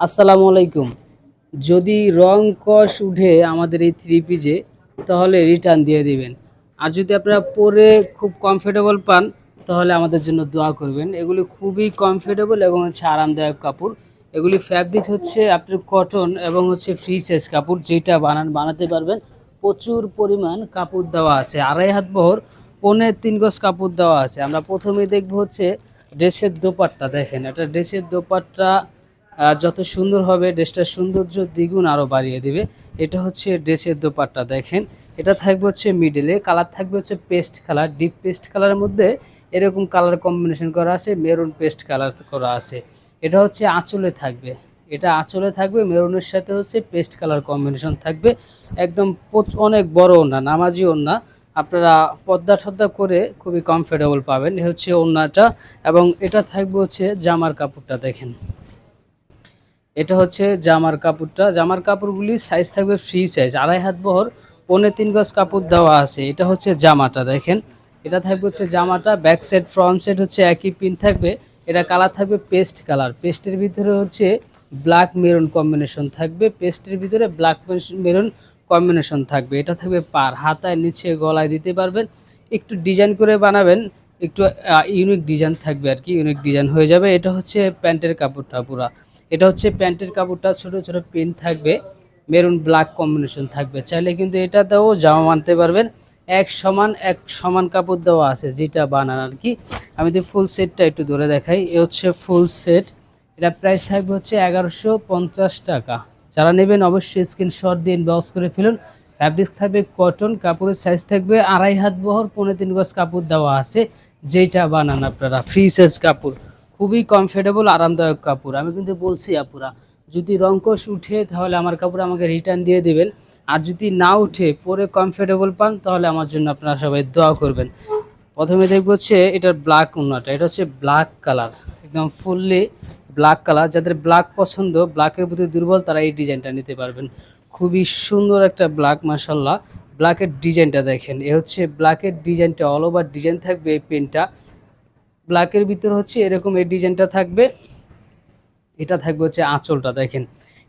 আসসালামু আলাইকুম। যদি রং কষ উঠে আমাদের এই থ্রি পিজে তাহলে রিটার্ন দিয়ে দিবেন। আর যদি আপনারা পরে খুব কমফোর্টেবল পান, তাহলে আমাদের জন্য দোয়া করবেন। এগুলি খুবই কমফোর্টেবল এবং হচ্ছে আরামদায়ক কাপড়। এগুলি ফ্যাব্রিক হচ্ছে আপনার কটন এবং হচ্ছে ফ্রি সাইজ কাপড়, যেটা বানান বানাতে পারবেন। প্রচুর পরিমাণ কাপড় দেওয়া আছে। আড়াই হাত বহর, পৌনে তিন গজ কাপড় দেওয়া আছে। আমরা প্রথমে দেখব হচ্ছে ড্রেসের দোপাট্টা। দেখেন, এটা ড্রেসের দোপাট্টা যত সুন্দর হবে ড্রেসটার সৌন্দর্য দ্বিগুণ আরও বাড়িয়ে দিবে। এটা হচ্ছে ড্রেসের দোপাট্টা, দেখেন। এটা থাকবে হচ্ছে মিডলে কালার থাকবে হচ্ছে পেস্ট কালার ডিপ পেস্ট কালারের মধ্যে এরকম কালার কম্বিনেশন করা আছে মেরুন পেস্ট কালার করা আছে। এটা হচ্ছে আঁচলে থাকবে। এটা আঁচলে থাকবে মেরুনের সাথে হচ্ছে পেস্ট কালার কম্বিনেশন থাকবে। একদম অনেক বড় ওড়না নামাজি ওড়না আপনারা পদ্মা টদ্দা করে খুবই কমফোর্টেবল পাবেন। হচ্ছে ওড়নাটা এবং এটা থাকবে হচ্ছে জামার কাপড়টা, দেখেন। এটা হচ্ছে জামার কাপড়টা। জামার কাপড়গুলি সাইজ থাকবে ফ্রি সাইজ আড়াই হাত বহর, পৌনে তিন গজ কাপড় দেওয়া আছে। এটা হচ্ছে জামাটা, দেখেন। এটা থাকবে হচ্ছে জামাটা। ব্যাক সাইড ফ্রন্ট সাইড হচ্ছে একই পিন থাকবে। এটা কালার থাকবে পেস্ট কালার পেস্টের ভিতরে হচ্ছে ব্ল্যাক মেরুন কম্বিনেশন থাকবে। পেস্টের ভিতরে ব্ল্যাক মেরুন কম্বিনেশন থাকবে। এটা থাকবে পার। হাতায় নিচে গলায় দিতে পারবেন। একটু ডিজাইন করে বানাবেন। একটু ইউনিক ডিজাইন থাকবে আর কি। ইউনিক ডিজাইন হয়ে যাবে। এটা হচ্ছে প্যান্টের কাপড়টা পুরা। এটা হচ্ছে প্যান্টের কাপড়টা ছোট ছোট পিন থাকবে, মেরুন ব্ল্যাক কম্বিনেশন থাকবে। চাইলে কিন্তু এটাতেও জামা মানতে পারবেন। এক সমান এক সমান কাপড় দেওয়া আছে, যেটা বানান আর কি। আমি যদি ফুল সেটটা একটু ধরে দেখাই, এ হচ্ছে ফুল সেট এটা প্রাইস থাকবে হচ্ছে এগারোশো টাকা। যারা নেবেন অবশ্যই স্ক্রিনশট দিয়ে ইনবক্স করে ফেলুন। ফ্যাব্রিক থাকবে কটন কাপড়ের সাইজ থাকবে আড়াই হাত বহর পনেরো তিন গজ কাপড় দেওয়া আছে, যেটা বানান আপনারা ফ্রি সাইজ কাপড়। খুবই কমফোর্টেবল আরামদায়ক কাপড়। আমি কিন্তু বলছি, আপুরা, যদি রঙ্কশ উঠে, তাহলে আমার কাপড় আমাকে রিটার্ন দিয়ে দেবেন। আর যদি না উঠে, পরে কমফোর্টেবল পান, তাহলে আমার জন্য আপনারা সবাই দোয়া করবেন। প্রথমে দেখব হচ্ছে, এটার ব্ল্যাক উন্নাটা এটা হচ্ছে ব্ল্যাক কালার একদম ফুললি ব্ল্যাক কালার যাদের ব্ল্যাক পছন্দ ব্ল্যাকের প্রতি দুর্বল, তারা এই ডিজাইনটা নিতে পারবেন। খুবই সুন্দর একটা ব্ল্যাক মাসাল্লাহ ব্ল্যাকের ডিজাইনটা দেখেন। এ হচ্ছে ব্ল্যাকের ডিজাইনটা অল ওভার ডিজাইন থাকবে এই পেনটা ব্ল্যাকের ভিতর হচ্ছে এরকম এই ডিজাইনটা থাকবে। এটা থাকবে হচ্ছে আঁচলটা, দেখেন।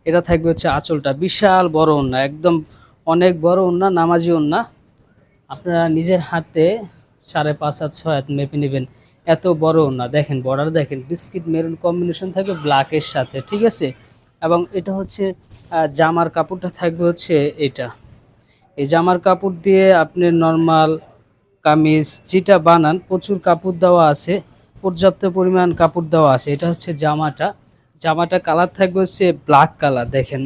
এটা থাকবে হচ্ছে আঁচলটা। বিশাল বড় ওন্না একদম অনেক বড় ওন্না নামাজি ওন্না আপনারা নিজের হাতে সাড়ে পাঁচ হাত, ছয় হাত মেপে নেবেন। এত বড় ওন্না দেখেন বর্ডার দেখেন। বিস্কিট মেরুন কম্বিনেশন থাকবে ব্ল্যাকের সাথে, ঠিক আছে? এবং এটা হচ্ছে জামার কাপড়টা থাকবে হচ্ছে এটা। এই জামার কাপড় দিয়ে আপনি নর্মাল কামিজ, যেটা বানান, প্রচুর কাপড় দেওয়া আছে, পর্যাপ্ত পরিমাণ কাপড় দেওয়া আছে। এটা হচ্ছে জামাটা। জামাটা কালার থাকবে হচ্ছে ব্ল্যাক কালার, দেখেন।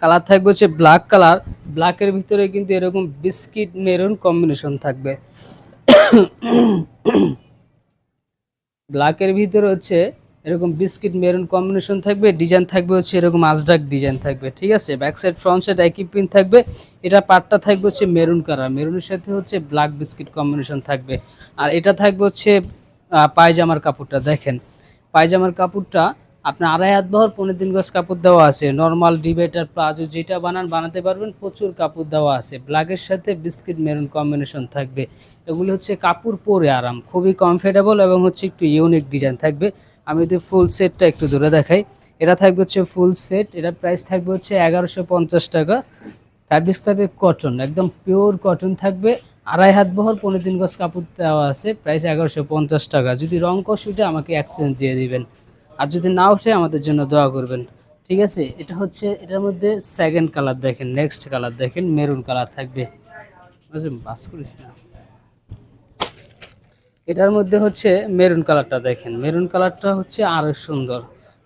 কালার থাকবে হচ্ছে ব্ল্যাক কালার। ব্ল্যাকের ভিতরে কিন্তু এরকম বিস্কিট মেরুন কম্বিনেশন থাকবে। ব্ল্যাকের ভিতরে হচ্ছে এরকম বিস্কিট, মেরুন কম্বিনেশন থাকবে ডিজাইন থাকবে হচ্ছে এরকম আজডাক ডিজাইন থাকবে, ঠিক আছে? ব্যাক সাইড ফ্রন্ট সাইড একই পিন থাকবে। এটা পাটটা থাকবে হচ্ছে মেরুন কালার মেরুনের সাথে হচ্ছে ব্ল্যাক বিস্কিট কম্বিনেশন থাকবে। আর এটা থাকবে হচ্ছে পায়জামার কাপড়টা, দেখেন। পায়জামার কাপড়টা আপনার আড়াই হাত বহর, পনেরো দিন গজ কাপড় দেওয়া আছে। নর্মাল ডিবেটার প্লাজো যেটা বানান, বানাতে পারবেন, প্রচুর কাপড় দেওয়া আছে। ব্ল্যাকের সাথে বিস্কিট মেরুন কম্বিনেশন থাকবে। এগুলি হচ্ছে কাপড় পরে আরাম, খুবই কমফোর্টেবল এবং হচ্ছে একটু ইউনিক ডিজাইন থাকবে। আমি যদি ফুল সেটটা একটু দূরে দেখাই, এটা থাকবে হচ্ছে ফুল সেট এটার প্রাইস থাকবে হচ্ছে এগারোশো পঞ্চাশ টাকা। ফ্যাব্রিক্স থাকবে কটন একদম পিওর কটন থাকবে। আড়াই হাত বহর, পনেরো দিন গজ কাপড় দেওয়া আছে প্রাইস এগারোশো পঞ্চাশ টাকা। যদি রং কষ উঠে আমাকে এক্সচেঞ্জ দিয়ে দিবেন। আর যদি না উঠে আমাদের জন্য দোয়া করবেন। ঠিক আছে? এটা হচ্ছে, এটার মধ্যে সেকেন্ড কালার দেখেন নেক্সট কালার দেখেন মেরুন কালার থাকবে। বাস করিস না। এটার মধ্যে হচ্ছে মেরুন কালারটা দেখেন। মেরুন কালারটা হচ্ছে আরও সুন্দর।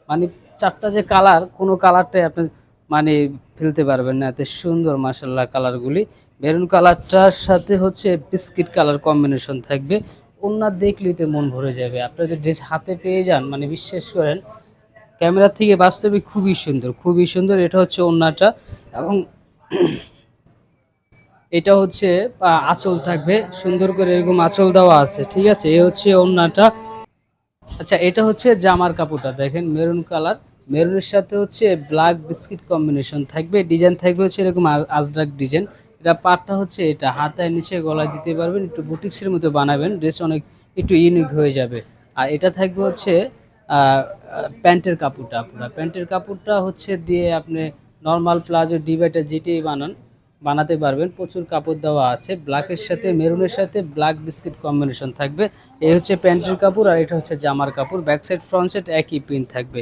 মানে চারটা যে কালার, কোনো কালারটাই আপনি মানে ফেলতে পারবেন না। এত সুন্দর মাসাল্লাহ কালারগুলি। মেরুন কালারটার সাথে হচ্ছে বিস্কিট কালার কম্বিনেশন থাকবে। ওনার দেখলেই তো মন ভরে যাবে। আপনাদের ড্রেস হাতে পেয়ে যান মানে বিশ্বাস করেন ক্যামেরা থেকে বাস্তবে খুবই সুন্দর। খুবই সুন্দর এটা হচ্ছে ওন্নাটা এবং এটা হচ্ছে আঁচল থাকবে। সুন্দর করে এরকম আঁচল দেওয়া আছে, ঠিক আছে? এ হচ্ছে ওন্নাটা আচ্ছা এটা হচ্ছে জামার কাপড়টা, দেখেন, মেরুন কালার। মেরুনের সাথে হচ্ছে ব্ল্যাক বিস্কিট কম্বিনেশন থাকবে। ডিজাইন থাকবে হচ্ছে এরকম আজডাক ডিজাইন। এটা পাটটা হচ্ছে এটা, হাতায় নিচে গলায় দিতে পারবেন, একটু বুটিক্সের মতো বানাবেন, ড্রেস অনেক একটু ইউনিক হয়ে যাবে। আর এটা থাকবে হচ্ছে প্যান্টের কাপড়টা আপুরা প্যান্টের কাপড়টা হচ্ছে দিয়ে আপনি নর্মাল প্লাজো ডিবেটা যেটি বানান বানাতে পারবেন। প্রচুর কাপড় দেওয়া আছে। ব্ল্যাকের সাথে মেরুনের সাথে ব্ল্যাক বিস্কিট কম্বিনেশন থাকবে। এই হচ্ছে প্যান্টের কাপড় আর এটা হচ্ছে জামার কাপড়। ব্যাক সাইড ফ্রন্ট সাইড একই প্রিন্ট থাকবে।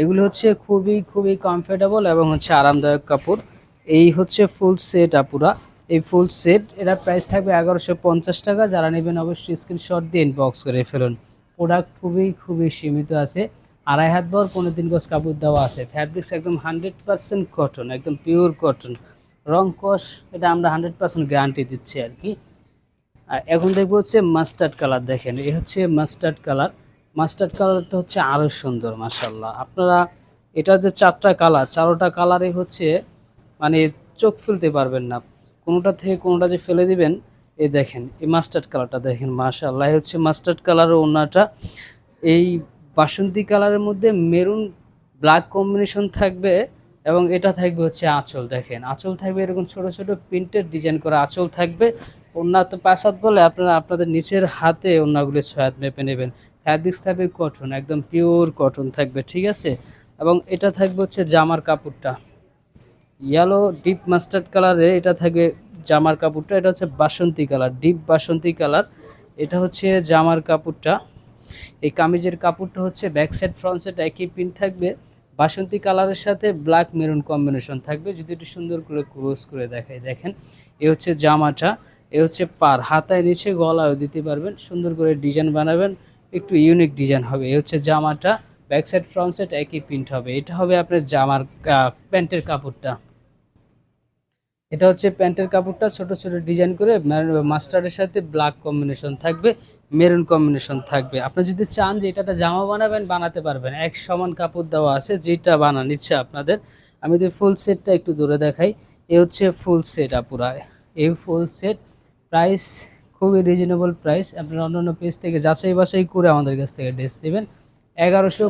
এগুলো হচ্ছে খুবই খুবই কমফোর্টেবল এবং হচ্ছে আরামদায়ক কাপড়। এই হচ্ছে ফুল সেট আপুরা। এই ফুল সেট এটার প্রাইস থাকবে এগারোশো পঞ্চাশ টাকা। যারা নেবেন অবশ্যই স্ক্রিনশট দিয়ে ইনবক্স করে ফেলুন। প্রোডাক্ট খুবই খুবই সীমিত আছে। আড়াই হাত বর পনেরো দিন গজ কাপড় দেওয়া আছে। ফ্যাব্রিক্স একদম হান্ড্রেড পার্সেন্ট কটন একদম পিওর কটন রং এটা আমরা হান্ড্রেড পার্সেন্ট গ্যারান্টি দিচ্ছি আর কি। আর এখন দেখব হচ্ছে মাস্টার্ড কালার দেখেন, এ হচ্ছে মাস্টার্ড কালার। মাস্টার্ড কালারটা হচ্ছে আরও সুন্দর মাসাল্লাহ আপনারা, এটা যে চারটা কালার, চারোটা কালারে হচ্ছে মানে চোখ ফেলতে পারবেন না। কোনোটা থেকে কোনোটা যে ফেলে দিবেন, এই দেখেন, এই মাস্টার্ড কালারটা দেখেন মাশাল্লাহ এই হচ্ছে মাস্টার্ড কালার ওনাটা এই বাসন্তী কালারের মধ্যে মেরুন ব্ল্যাক কম্বিনেশন থাকবে। এবং এটা থাকবে হচ্ছে আঁচল, দেখেন। আঁচল থাকবে এরকম ছোট ছোট প্রিন্টের ডিজাইন করা আঁচল থাকবে। ওনা তো পাঁচ বলে, আপনারা আপনাদের নিচের হাতে ওনাগুলো ছয় হাত মেপে নেবেন। ফ্যাব্রিক্স থাকবে কটন একদম পিওর কটন থাকবে, ঠিক আছে? এবং এটা থাকবে হচ্ছে জামার কাপড়টা। ইয়েলো ডিপ মাস্টার্ড কালারে এটা থাকবে জামার কাপড়টা, এটা হচ্ছে বাসন্তী কালার ডিপ বাসন্তী কালার এটা হচ্ছে জামার কাপড়টা। এই কামিজের কাপড়টা হচ্ছে ব্যাক সাইড ফ্রন্ট সাইড একই প্রিন্ট থাকবে। বাসন্তী কালারের সাথে ব্ল্যাক মেরুন কম্বিনেশন থাকবে। যদি একটু সুন্দর করে ক্লোজ করে দেখাই, দেখেন। এ হচ্ছে জামাটা, এ হচ্ছে পার। হাতায় নিচে গলাও দিতে পারবেন। সুন্দর করে ডিজাইন বানাবেন। একটু ইউনিক ডিজাইন হবে। এ হচ্ছে জামাটা। ব্যাক সাইড ফ্রন্ট সাইড একই প্রিন্ট হবে। এটা হবে আপনার জামার প্যান্টের কাপড়টা। এটা হচ্ছে প্যান্টের কাপড়টা ছোট ছোট ডিজাইন করে মাস্টারের সাথে ব্ল্যাক কম্বিনেশন থাকবে, মেরুন কম্বিনেশন থাকবে। আপনি যদি চান যে এটাতে জামা বানাবেন, বানাতে পারবেন। এক সমান কাপড় দেওয়া আছে, যেটা বানান ইচ্ছে আপনাদের। আমি যদি ফুল সেটটা একটু দূরে দেখাই, এ হচ্ছে ফুল সেট আপুরা। এই ফুল সেট প্রাইস খুবই রিজনেবল প্রাইস। আপনারা অন্যান্য পেজ থেকে যাচাই বাছাই করে আমাদের কাছ থেকে ড্রেস নেবেন। এগারোশো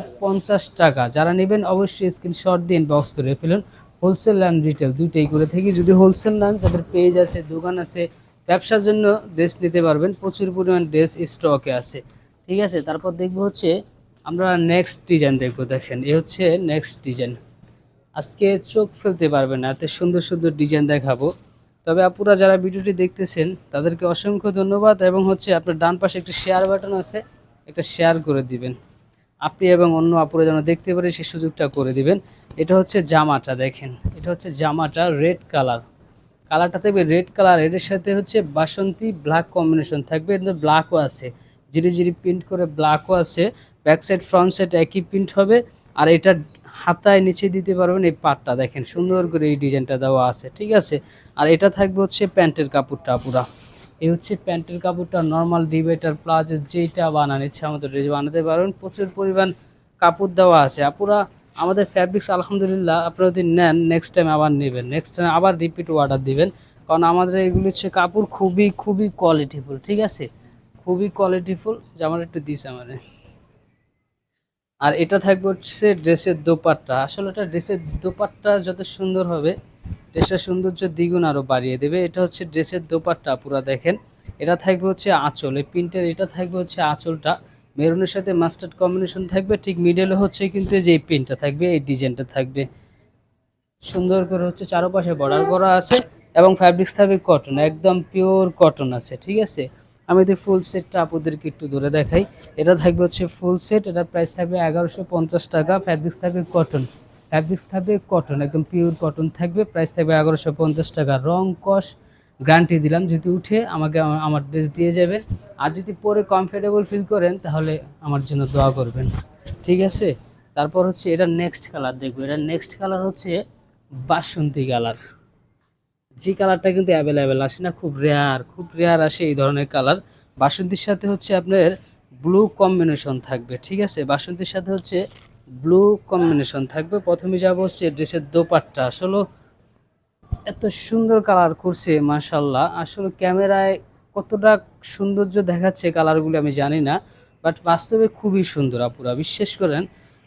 টাকা। যারা নেবেন, অবশ্যই স্ক্রিনশট দিন বক্স করে ফেলুন। হোলসেল অ্যান্ড রিটেল দুইটাই করে থাকি যদি হোলসেল নেন, তাদের পেজ আছে, দোকান আছে, ব্যবসার জন্য ড্রেস নিতে পারবেন, প্রচুর পরিমাণ ড্রেস স্টকে আছে। ঠিক আছে? তারপর দেখব হচ্ছে, আমরা নেক্সট ডিজাইন দেখব, দেখেন, এ হচ্ছে নেক্সট ডিজাইন আজকে চোখ ফেলতে পারবেন না, এত সুন্দর সুন্দর ডিজাইন দেখাবো। তবে আপুরা যারা ভিডিওটি দেখতেছেন, তাদেরকে অসংখ্য ধন্যবাদ এবং হচ্ছে আপনার ডান পাশে একটা শেয়ার বাটন আছে, একটা শেয়ার করে দিবেন। আপনি এবং অন্য আপুরা যেন দেখতে পারে সেই সুযোগটা করে দিবেন। এটা হচ্ছে জামাটা দেখেন। এটা হচ্ছে জামাটা রেড কালার কালারটা থাকবে রেড কালারের সাথে হচ্ছে বাসন্তী ব্ল্যাক কম্বিনেশন থাকবে। এর ব্ল্যাকও আছে। জিরি জিরি প্রিন্ট করে ব্ল্যাকও আছে। ব্যাক সাইড ফ্রন্ট সাইড একই প্রিন্ট হবে। আর এটা হাতায় নিচে দিতে পারবেন এই পাটটা দেখেন। সুন্দর করে এই ডিজাইনটা দেওয়া আছে। ঠিক আছে? আর এটা থাকবে হচ্ছে প্যান্টের কাপড়টা পুরা এই হচ্ছে প্যান্টের কাপড়টা নর্মাল ডিবেটার প্লাজো যেটা বানান, ইচ্ছে আমাদের ড্রেস বানাতে পারবেন প্রচুর পরিমাণ কাপড় দেওয়া আছে। আপুরা, আমাদের ফ্যাব্রিক্স আলহামদুলিল্লাহ, আপনারা যদি নেন নেক্সট টাইম আবার নেবেন। নেক্সট টাইম আবার রিপিট অর্ডার দিবেন। কারণ আমাদের এগুলি হচ্ছে কাপড় খুবই খুবই কোয়ালিটিফুল ঠিক আছে? খুবই কোয়ালিটিফুল যেমন একটু দিস আমাদের আর এটা থাকবে হচ্ছে ড্রেসের দোপাট্টা। আসলে এটা ড্রেসের দোপাট্টা যত সুন্দর হবে ড্রেসের সৌন্দর্য দ্বিগুণ আরও বাড়িয়ে দেবে। এটা হচ্ছে ড্রেসের দোপাট্টা, পুরা দেখেন। এটা থাকবে হচ্ছে আঁচল। এই প্রিন্টের এটা থাকবে হচ্ছে আঁচলটা। মেরুনের সাথে মাস্টার্ড কম্বিনেশন থাকবে। ঠিক মিডলে হচ্ছে কিন্তু যে এই প্রিন্টটা থাকবে, এই ডিজাইনটা থাকবে। সুন্দর করে হচ্ছে চারপাশে বর্ডার করা আছে এবং ফ্যাব্রিক্স থাকবে কটন একদম পিওর কটন আছে, ঠিক আছে? আমি যদি ফুল সেটটা আপনাদেরকে একটু ধরে দেখাই। এটা থাকবে হচ্ছে ফুল সেট এটার প্রাইস থাকবে এগারোশো টাকা। ফ্যাব্রিক্স থাকবে কটন ফ্যাব্রিক্স থাকবে কটন একদম পিওর কটন থাকবে। প্রাইস থাকবে এগারোশো পঞ্চাশ টাকা। রং কস গ্যারান্টি দিলাম, যদি উঠে আমাকে আমার- ড্রেস দিয়ে যাবেন আর যদি পরে কমফোর্টেবল ফিল করেন, তাহলে আমার জন্য দোয়া করবেন। ঠিক আছে? তারপর হচ্ছে এটা নেক্সট কালার দেখব। এটা নেক্সট কালার হচ্ছে বাসন্তী কালার যে কালারটা কিন্তু অ্যাভেলেবেল আসে না, খুব রেয়ার খুব রেয়ার আসে এই ধরনের কালার বাসন্তীর সাথে হচ্ছে আপনার ব্লু কম্বিনেশন থাকবে। ঠিক আছে? বাসন্তীর সাথে হচ্ছে ব্লু কম্বিনেশন থাকবে। প্রথমে যাব হচ্ছে ড্রেসের দোপাট্টা। আসলে এত সুন্দর কালার করছে মাশাল্লাহ আসলে ক্যামেরায় কতটা সৌন্দর্য দেখাচ্ছে কালারগুলো আমি জানি না বাট বাস্তবে খুবই সুন্দর, আপুরা। বিশ্বাস করেন,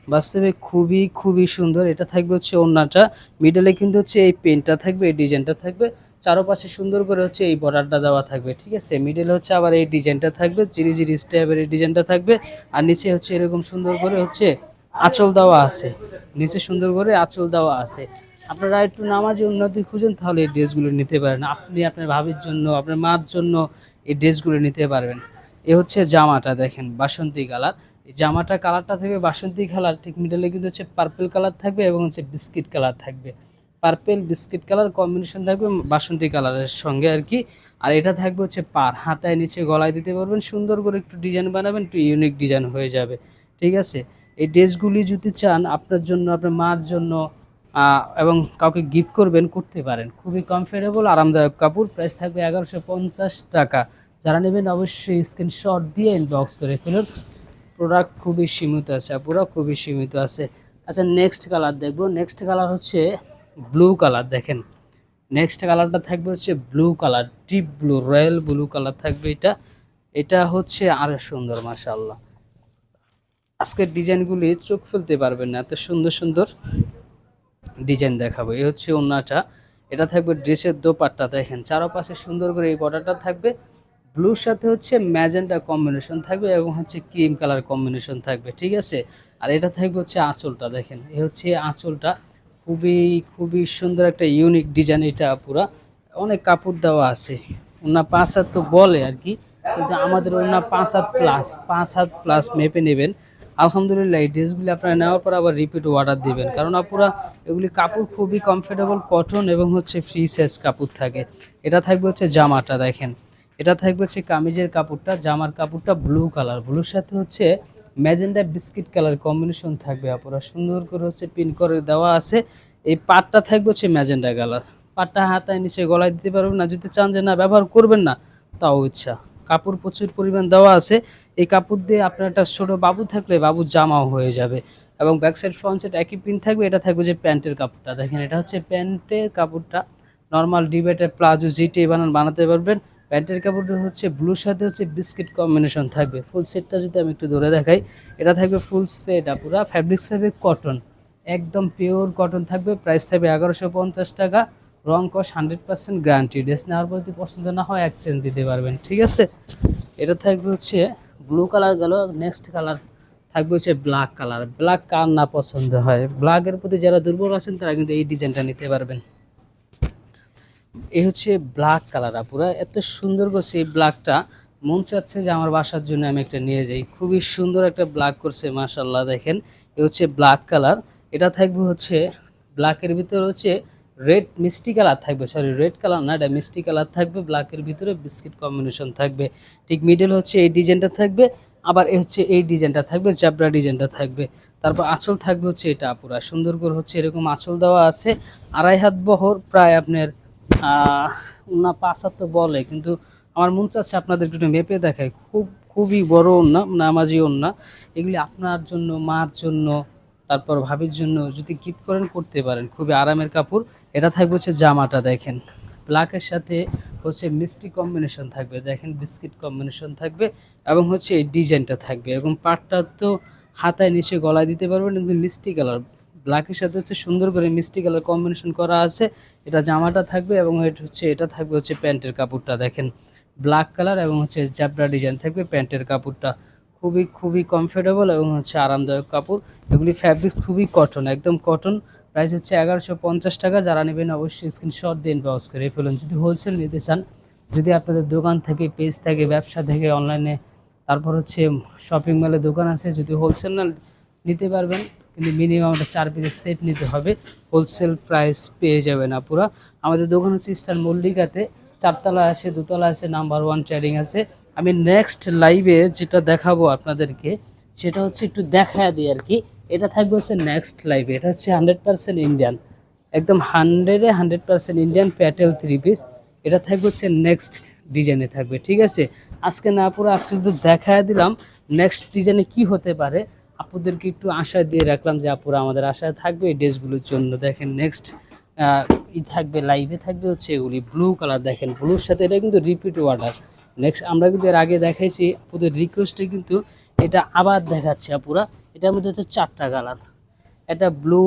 বাস্তবে খুবই খুবই সুন্দর। এটা থাকবে হচ্ছে ওড়নাটা। মিডলে কিন্তু হচ্ছে এই পেনটা থাকবে, এই ডিজাইনটা থাকবে। চারপাশে সুন্দর করে হচ্ছে এই বর্ডারটা দেওয়া থাকবে, ঠিক আছে? মিডল হচ্ছে আবার এই ডিজাইনটা থাকবে, জিরি জিরি স্টেপের এই ডিজাইনটা থাকবে। আর নিচে হচ্ছে এরকম সুন্দর করে হচ্ছে আঁচল দেওয়া আছে। নিচে সুন্দর করে আঁচল দেওয়া আছে। আপনারা একটু নামাজে উন্নতি খুঁজেন, তাহলে এই ড্রেসগুলো নিতে পারেন। আপনি আপনার ভাবির জন্য, আপনার মার জন্য এই ড্রেসগুলো নিতে পারবেন। এ হচ্ছে জামাটা দেখেন, বাসন্তী কালার। এই জামাটা কালারটা থাকবে বাসন্তী কালার, ঠিক মিডলে কিন্তু হচ্ছে পার্পল কালার থাকবে এবং হচ্ছে বিস্কিট কালার থাকবে। পার্পেল বিস্কিট কালার কম্বিনেশন থাকবে বাসন্তী কালারের সঙ্গে আর কি। আর এটা থাকবে হচ্ছে পার, হাতায় নিচে গলায় দিতে পারবেন, সুন্দর করে একটু ডিজাইন বানাবেন, একটু ইউনিক ডিজাইন হয়ে যাবে। ঠিক আছে? এই ড্রেসগুলি যদি চান, আপনার জন্য, আপনার মার জন্য এবং কাউকে গিফট করবেন, করতে পারেন। খুবই কমফোর্টেবল আরামদায়ক কাপড়। প্রাইস থাকবে এগারোশো পঞ্চাশ টাকা। যারা নেবেন অবশ্যই স্ক্রিনশট দিয়ে ইনবক্স করে ফেলুন। প্রোডাক্ট খুবই সীমিত আছে পুরো খুবই সীমিত আছে। আচ্ছা নেক্সট কালার দেখব। নেক্সট কালার হচ্ছে ব্লু কালার দেখেন। নেক্সট কালারটা থাকবে হচ্ছে blue colour deep blue royal blue colour থাকবে এটা। এটা হচ্ছে আরও সুন্দর, মাশাআল্লাহ। আজকের ডিজাইনগুলি চোখ ফেলতে পারবেন না, এত সুন্দর সুন্দর ডিজাইন দেখাবো। এই হচ্ছে ওন্নাটা। এটা থাকবে ড্রেসের দোপাট্টা, দেখেন, চারপাশে সুন্দর করে এই বর্ডারটা থাকবে। ব্লুর সাথে হচ্ছে ম্যাজেন্টা কম্বিনেশন থাকবে এবং হচ্ছে ক্রিম কালার কম্বিনেশন থাকবে, ঠিক আছে? আর এটা থাকবে হচ্ছে আঁচলটা, দেখেন এ হচ্ছে আঁচলটা। খুবই খুবই সুন্দর একটা ইউনিক ডিজাইন এটা পুরা। অনেক কাপড় দেওয়া আছে। ওনা পাঁচ হাত তো বলে আর কি, কিন্তু আমাদের ওনা পাঁচ হাত প্লাস পাঁচ হাত প্লাস মেপে নেবেন। আলহামদুলিল্লাহ, এই ড্রেসগুলি আপনারা নেওয়ার পর আবার রিপিট অর্ডার দিবেন। কারণ আপুরা এগুলি কাপড় খুবই কমফোর্টেবল কটন এবং হচ্ছে ফ্রি সাইজ কাপড় থাকে। এটা থাকবে হচ্ছে জামাটা, দেখেন। এটা থাকবে হচ্ছে কামিজের কাপড়টা, জামার কাপড়টা ব্লু কালার ব্লুর সাথে হচ্ছে ম্যাজেন্ডা বিস্কিট কালার কম্বিনেশন থাকবে আপুরা। সুন্দর করে হচ্ছে পিন করে দেওয়া আছে। এই পাটটা থাকবে হচ্ছে ম্যাজেন্ডা কালার পাটটা হাতায় নিচে গলায় দিতে পারবেন না, যদি চান যে না, ব্যবহার করবেন না, তাও ইচ্ছা। কাপড় প্রচুর পরিমাণ দেওয়া আছে। এই কাপড় দিয়ে আপনার একটা ছোট বাবু থাকলে বাবু জামাও হয়ে যাবে এবং ব্যাক সাইড ফ্রন্ট সাইড একই প্রিন্ট থাকবে, এটা থাকবে যে প্যান্টের কাপড়টা। দেখেন, এটা হচ্ছে প্যান্টের কাপড়টা। নর্মাল ডিবেটের প্লাজো জিটি বানান বানাতে পারবেন। প্যান্টের কাপড়টা হচ্ছে ব্লুর সাথে হচ্ছে বিস্কিট কম্বিনেশন থাকবে। ফুল সেটটা যদি আমি একটু ধরে দেখাই, এটা থাকবে ফুল সেট পুরা ফ্যাব্রিক থাকবে কটন একদম পিওর কটন থাকবে প্রাইস থাকবে এগারোশো টাকা। রং কস হান্ড্রেড পার্সেন্ট গ্যারান্টি ড্রেস নেওয়ার পর যদি পছন্দ না হয় এক্সচেঞ্জ দিতে পারবেন, ঠিক আছে? এটা থাকবে হচ্ছে ব্লু কালার গেল। নেক্সট কালার থাকবে হচ্ছে ব্ল্যাক কালার ব্ল্যাক কার না পছন্দ হয়? ব্ল্যাকের প্রতি যারা দুর্বল আছেন, তারা কিন্তু এই ডিজাইনটা নিতে পারবেন। এই হচ্ছে ব্ল্যাক কালার আপুরা। এত সুন্দর করছে এই ব্ল্যাকটা মন চাচ্ছে যে আমার বাসার জন্য আমি একটা নিয়ে যাই। খুবই সুন্দর একটা ব্ল্যাক করছে মাশাল্লাহ দেখেন। এ হচ্ছে ব্ল্যাক কালার এটা থাকবে হচ্ছে ব্ল্যাকের ভিতরে হচ্ছে রেড মিষ্টি কালার থাকবে সরি রেড কালার না, এটা মিষ্টি কালার থাকবে ব্ল্যাকের ভিতরে বিস্কিট কম্বিনেশন থাকবে। ঠিক মিডল হচ্ছে এই ডিজাইনটা থাকবে, আবার এ হচ্ছে এই ডিজাইনটা থাকবে জাবরা ডিজাইনটা থাকবে। তারপর আঁচল থাকবে হচ্ছে এটা পুরা সুন্দর করে হচ্ছে এরকম আঁচল দেওয়া আছে। আড়াই হাত বহর, প্রায় আপনার না, পাঁচ হাত তো বলে, কিন্তু আমার মন চাচ্ছে আপনাদেরকে একটু মেপে দেখায়। খুব, খুবই বড় ওন্না নামাজি ওন্না এগুলি আপনার জন্য, মার জন্য, তারপর ভাবির জন্য যদি গিফট করেন, করতে পারেন। খুবই আরামের কাপড়। এটা থাকবে হচ্ছে জামাটা, দেখেন। ব্ল্যাকের সাথে হচ্ছে মিষ্টি কম্বিনেশন থাকবে, দেখেন বিস্কিট কম্বিনেশন থাকবে এবং হচ্ছে এই ডিজাইনটা থাকবে। এবং পাটটা তো হাতায় নিচে গলায় দিতে পারবেন, কিন্তু মিষ্টি কালার ব্ল্যাকের সাথে হচ্ছে সুন্দর করে মিষ্টি কালার কম্বিনেশন করা আছে। এটা জামাটা থাকবে এবং এটা হচ্ছে, এটা থাকবে হচ্ছে প্যান্টের কাপড়টা, দেখেন। ব্ল্যাক কালার এবং হচ্ছে জ্যাবরা ডিজাইন থাকবে প্যান্টের কাপড়টা। খুবই খুবই কমফোর্টেবল এবং হচ্ছে আরামদায়ক কাপড়। এগুলি ফ্যাব্রিক খুবই কটন একদম কটন প্রাইস হচ্ছে এগারোশো পঞ্চাশ টাকা। যারা নেবেন অবশ্যই স্ক্রিনশট দিন ব্রাউজ করে ফেলুন যদি হোলসেল নিতে চান, যদি আপনাদের দোকান থেকে পেজ থেকে, ব্যবসা থেকে অনলাইনে তারপর হচ্ছে শপিং মলে দোকান আছে, যদি হোলসেল না নিতে পারবেন, কিন্তু মিনিমাম একটা চার পিসের সেট নিতে হবে হোলসেল প্রাইস পেয়ে যাবেন আপুরা। আমাদের দোকান হচ্ছে ইস্টার্ন মল্লিকাতে, চারতলা আছে, দোতলা আছে নাম্বার ওয়ান ট্রেডিং আছে। আমি নেক্সট লাইভে যেটা দেখাবো আপনাদেরকে, সেটা হচ্ছে একটু দেখা দিই আর কি। এটা থাকবে হচ্ছে নেক্সট লাইভে এটা হচ্ছে হান্ড্রেড পার্সেন্ট ইন্ডিয়ান একদম হান্ড্রেডে hundred percent Indian Patel three piece এটা থাকবে হচ্ছে নেক্সট ডিজাইনে থাকবে, ঠিক আছে? আজকে না পুরো, আজকে শুধু দেখা দিলাম নেক্সট ডিজাইনে কি হতে পারে, আপুদেরকে একটু আশা দিয়ে রাখলাম যে আপুরা আমাদের আশায় থাকবে এই ড্রেসগুলোর জন্য। দেখেন নেক্সট ই থাকবে লাইভে থাকবে হচ্ছে এগুলি ব্লু কালার দেখেন ব্লুর সাথে এটা কিন্তু রিপিট অর্ডার নেক্সট আমরা কিন্তু এর আগে দেখাইছি, আপুদের রিকোয়েস্টে কিন্তু এটা আবার দেখাচ্ছে আপুরা। এটার মধ্যে হচ্ছে চারটা কালার। এটা ব্লু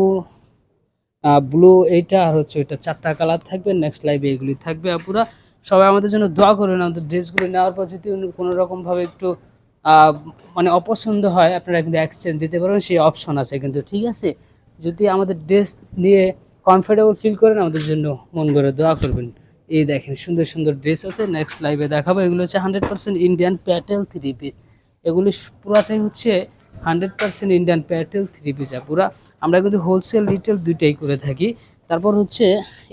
ব্লু এইটা আর হচ্ছে ওইটা চারটা কালার থাকবে। নেক্সট লাইভে এগুলি থাকবে আপুরা। সবাই আমাদের জন্য দোয়া করবেন আমাদের ড্রেসগুলো নেওয়ার পর যদি কোনো রকমভাবে একটু মানে অপছন্দ হয়, আপনারা কিন্তু এক্সচেঞ্জ দিতে পারবেন, সেই অপশন আছে কিন্তু, ঠিক আছে? যদি আমাদের ড্রেস নিয়ে কমফোর্টেবল ফিল করেন, আমাদের জন্য মন করে দোয়া করবেন। এই দেখেন, সুন্দর সুন্দর ড্রেস আছে নেক্সট লাইভে দেখাবো। এগুলো হচ্ছে hundred percent Indian Patel three piece এগুলি পুরাটাই হচ্ছে hundred percent Indian Patel three piece পুরা। আমরা কিন্তু হোলসেল রিটেল দুইটাই করে থাকি। তারপর হচ্ছে,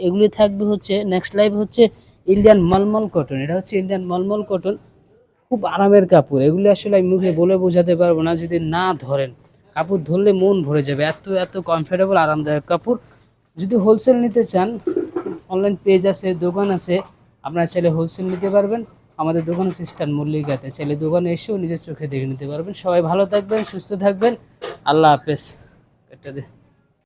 এগুলি থাকবে হচ্ছে নেক্সট লাইভ হচ্ছে ইন্ডিয়ান মলমল কটন এটা হচ্ছে ইন্ডিয়ান মলমল কটন খুব আরামের কাপড়। এগুলি আসলে আমি মুখে বলে বোঝাতে পারব না, যদি না ধরেন। কাপড় ধরলে মন ভরে যাবে। এত এত কমফোর্টেবল আরামদায়ক কাপড়। যদি হোলসেল নিতে চান অনলাইন পেজ আছে, দোকান আছে, আপনারা চাইলে হোলসেল নিতে পারবেন। আমাদের দোকান হচ্ছে স্টান মল্লিকাতে। চাইলে দোকানে এসেও নিজের চোখে দেখে নিতে পারবেন। সবাই ভালো থাকবেন, সুস্থ থাকবেন। আল্লাহ হাফেজ। একটা